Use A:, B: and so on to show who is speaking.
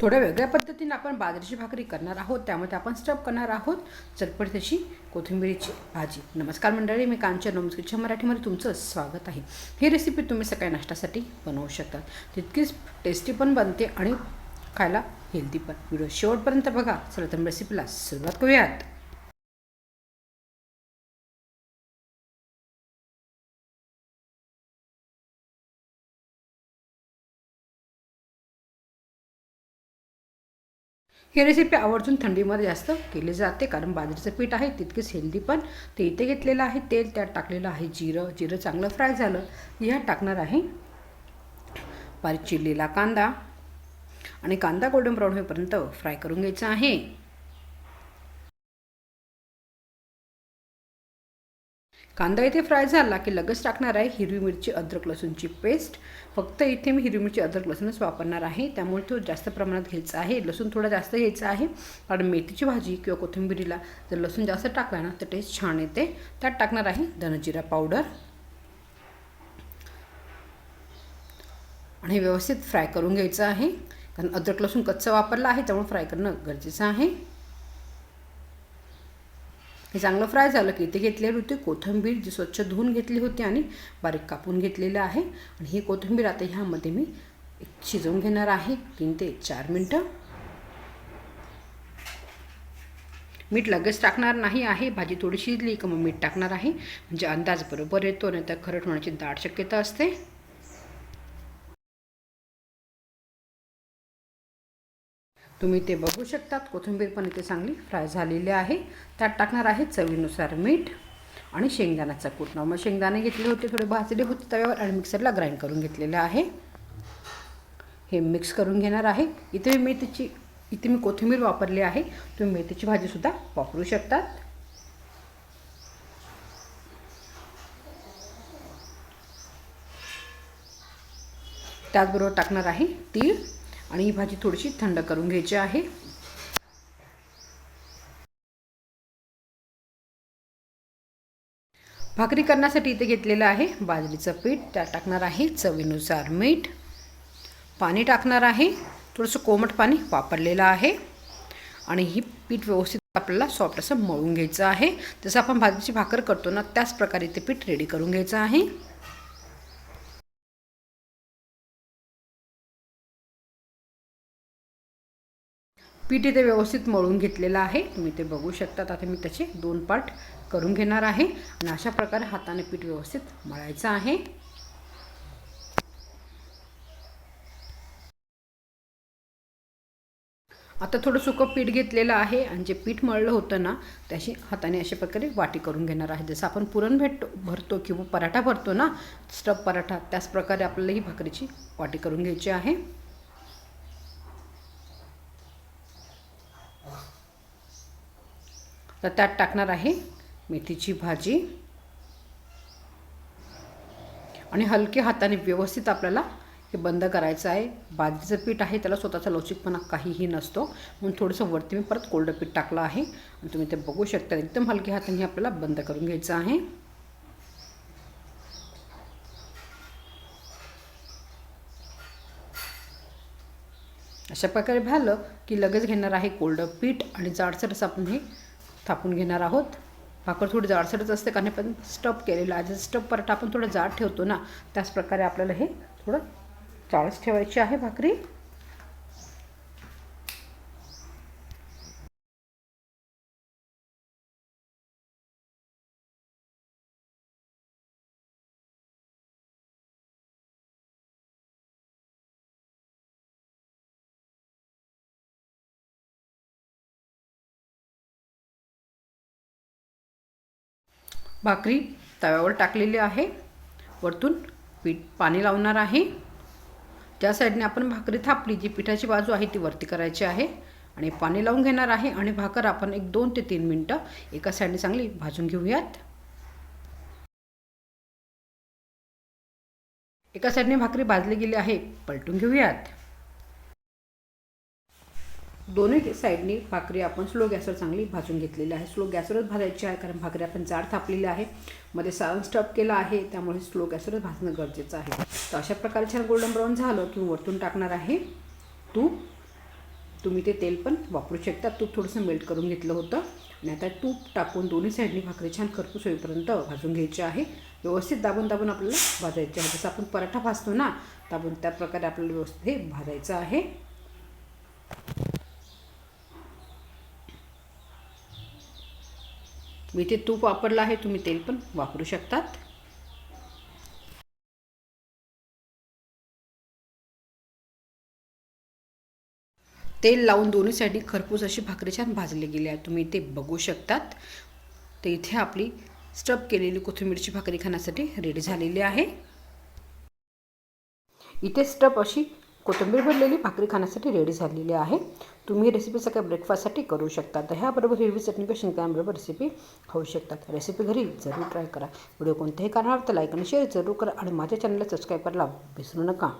A: थोड्या वेगळ्या पद्धतीने आपण बाजरीची भाकरी करणार आहोत त्यामध्ये आपण स्टफ करणार आहोत. चटपट त्याची कोथिंबिरीची भाजी. नमस्कार मंडळी मी कांचन. नमस्कारच्या मराठीमध्ये तुमचं स्वागत आहे. ही रेसिपी तुम्ही सकाळी नाश्त्यासाठी बनवू शकता. तितकीच टेस्टी पण बनते आणि खायला हेल्दी पण. व्हिडिओ शेवटपर्यंत बघा. चला तर रेसिपीला सुरुवात करूयात. ही रेसिपी आवर्जून थंडीमध्ये जास्त केली जाते कारण बाजरीचं पीठ आहे तितकेच हेल्दी पण ते इथे घेतलेलं आहे. तेल त्यात टाकलेलं आहे जिरं. जिरं चांगलं फ्राय झालं. ह्यात टाकणार आहे बारीक चिरलेला कांदा. आणि कांदा गोल्डन ब्राऊन होईपर्यंत फ्राय करून घ्यायचा आहे. कांदा इथे फ्राय झाला की लगेच टाकणार आहे हिरवी मिरची अद्रक लसूणची पेस्ट. फक्त इथे मी हिरवी मिरची अद्रक लसूणच वापरणार आहे. त्यामुळे तो जास्त प्रमाणात घ्यायचा आहे. लसूण थोडा जास्त घ्यायचा आहे. कारण मेथीची भाजी किंवा कोथिंबिरीला जर लसूण जास्त टाकला ना तर टेस्ट छान येते. त्यात टाकणार आहे धनजिरा पावडर. आणि व्यवस्थित फ्राय करून घ्यायचं आहे. कारण अद्रक लसूण कच्चं वापरलं आहे त्यामुळे फ्राय करणं गरजेचं आहे. हे चांगलं फ्राय झालं की इथे घेतलेली होती कोथिंबीर जी स्वच्छ धुवून घेतली होती आणि बारीक कापून घेतलेलं आहे. आणि ही कोथिंबीर आता ह्यामध्ये मी शिजवून घेणार आहे. तीन ते चार मिनटं. मीठ लगेच टाकणार नाही आहे. भाजी थोडी शिजली का मग मीठ टाकणार आहे. म्हणजे अंदाज बरोबर येतो नाही तर खरट होण्याची दाट शक्यता असते. तुम्ही ते बघू शकतात. कोथिंबीर पण इथे चांगली फ्राय झालेली आहे. त्यात टाकणार आहे चवीनुसार मीठ आणि शेंगदाण्याचा कूट मग शेंगदाणे घेतले होते थोडे भाजले होते तव्यावर आणि मिक्सरला ग्राइंड करून घेतलेलं आहे. हे मिक्स करून घेणार आहे. इथे मेथीची इथे मी कोथिंबीर वापरली आहे. तुम्ही मेथीची भाजीसुद्धा वापरू शकतात. त्याचबरोबर टाकणार आहे तीळ. आणि ही भाजी थोडीशी थंड करून घ्यायची आहे. भाकरी करण्यासाठी इथे घेतलेलं आहे बाजरीचं पीठ त्यात टाकणार आहे चवीनुसार मीठ. पाणी टाकणार आहे थोडंसं कोमट पाणी वापरलेलं आहे. आणि ही पीठ व्यवस्थित आपल्याला सॉफ्ट असं मळून घ्यायचं आहे. जसं आपण भाजीची भाकर करतो ना त्याच प्रकारे ते पीठ रेडी करून घ्यायचं आहे. पीठ इथे व्यवस्थित मळून घेतलेलं आहे. तुम्ही ते बघू शकतात. आता मी त्याचे दोन पार्ट करून घेणार आहे. आणि अशा प्रकारे हाताने पीठ व्यवस्थित मळायचं आहे. आता थोडं सुकं पीठ घेतलेलं आहे. आणि जे पीठ मळलं होतं ना त्याशी हाताने अशा प्रकारे वाटी करून घेणार आहे. जसं आपण पुरण भेटतो भरतो किंवा पराठा भरतो ना स्टफ पराठा त्याच प्रकारे आपल्याला ही भाकरीची वाटी करून घ्यायची आहे. तर त्यात टाकणार आहे मेथीची भाजी. आणि हलके हाताने व्यवस्थित आपल्याला हे बंद करायचं आहे. बाजरीचं पीठ आहे त्याला स्वतःचा लवचिकपणा काहीही नसतो. म्हणून थोडंसं वरती मी परत कोल्ड पीठ टाकलं आहे. आणि तुम्ही ते बघू शकता एकदम हलक्या हाताने आपल्याला बंद करून घ्यायचं आहे. अशा प्रकारे झालं की लगेच घेणार आहे कोल्ड पीठ आणि जाडसरच आपण हे थापून घेणार आहोत. भाकर थोडी जाडसरच असते कारण पण स्टप केलेलं आहे. जर स्टफ पराठा आपण थोडं जाड ठेवतो ना त्याचप्रकारे आपल्याला हे थोडं जाडच ठेवायची आहे भाकरी. भाकरी तव्यावर टाकलेली आहे. वरतून पीठ पाणी लावणार आहे. त्या साईडने आपण भाकरी थापली. जी पिठाची बाजू आहे ती वरती करायची आहे आणि पाणी लावून घेणार आहे आणि भाकर आपण एक दोन ते तीन मिनटं एका साईडने चांगली भाजून घेऊयात. एका साईडने भाकरी भाजली गेली आहे. पलटून घेऊयात. दोन्ही साईडनी भाकरी आपण स्लो गॅसवर चांगली भाजून घेतलेली आहे. स्लो गॅसवरच भाजायची आहे कारण भाकरी आपण जाड थापलेली आहे. मध्ये सारण स्टफ केलं आहे त्यामुळे स्लो गॅसवरच भाजणं गरजेचं आहे. तर अशा प्रकारे छान गोल्डन ब्राऊन झालं की वरतून टाकणार आहे. तूप. तुम्ही ते तेल पण वापरू शकता. तूप थोडंसं मेल्ट करून घेतलं होतं. आणि आता तूप टाकून दोन्ही साईडनी भाकरी छान खरपूस होईपर्यंत भाजून घ्यायची आहे. व्यवस्थित दाबून दाबून आपल्याला भाजायचे आहे. जसं आपण पराठा भाजतो ना दाबून त्या प्रकारे आपल्याला व्यवस्थित हे भाजायचं आहे. मी ते तूप वापरलं आहे तुम्ही तेल पण वापरू शकतात. तेल लावून दोन्ही साईडनी खरपूस अशी भाकरी छान भाजली गेली आहे. तुम्ही ते बघू शकतात. तर इथे आपली स्टफ केलेली कोथिंबीरची भाकरी खाण्यासाठी रेडी झालेली आहे. इथे स्टफ अशी कोथिंबीर भरलेली भाकरी खाण्यासाठी रेडी झालेली आहे. तुम्ही रेसिपी सकाळी ब्रेकफास्टसाठी करू शकता. तर ह्याबरोबर हिरवी चटणी किंवा शेंगदाण्याबरोबर रेसिपी खाऊ शकतात. रेसिपी घरी जरूर ट्राय करा. व्हिडिओ कोणत्याही कारणावर तर लाईक आणि शेअर जरूर करा. आणि माझ्या चॅनलला सबस्क्राईब करायला विसरू नका.